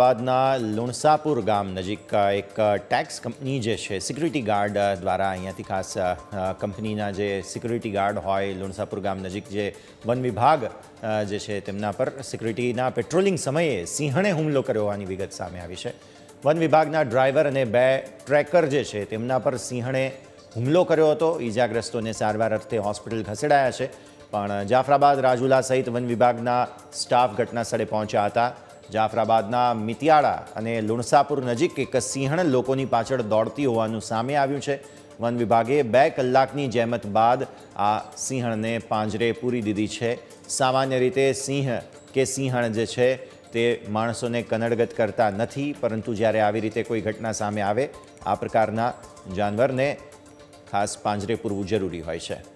બાદના લુણસાપુર ગામ નજીક એક ટેક્સ કંપની જે છે, સિક્યુરિટી ગાર્ડ દ્વારા અહીંયાથી ખાસ કંપનીના જે સિક્યુરિટી ગાર્ડ હોય, લુણસાપુર ગામ નજીક જે વન વિભાગ જે છે તેમના પર સિક્યુરિટીના પેટ્રોલિંગ સમયે સિંહણે હુમલો કર્યો હોવાની વિગત સામે આવી છે. વન વિભાગના ડ્રાઈવર અને બે ટ્રેકર જે છે તેમના પર સિંહણે હુમલો કર્યો હતો. ઈજાગ્રસ્તોને સારવાર અર્થે હોસ્પિટલ ખસેડાયા છે. પણ જાફરાબાદ રાજુલા સહિત વન વિભાગના સ્ટાફ ઘટના સ્થળે પહોંચ્યા હતા. જાફરાબાદના મિતિયાળા અને લુણસાપુર નજીક એક સિંહણ લોકોની પાછળ દોડતી હોવાનું સામે આવ્યું છે. વન વિભાગે બે કલાકની જહેમત બાદ આ સિંહણને પાંજરે પૂરી દીધી છે. સામાન્ય રીતે સિંહ કે સિંહણ જે છે તે માણસોને કનડગત કરતા નથી, પરંતુ જ્યારે આવી રીતે કોઈ ઘટના સામે આવે, આ પ્રકારના જાનવરને ખાસ પાંજરે પૂરવું જરૂરી હોય છે.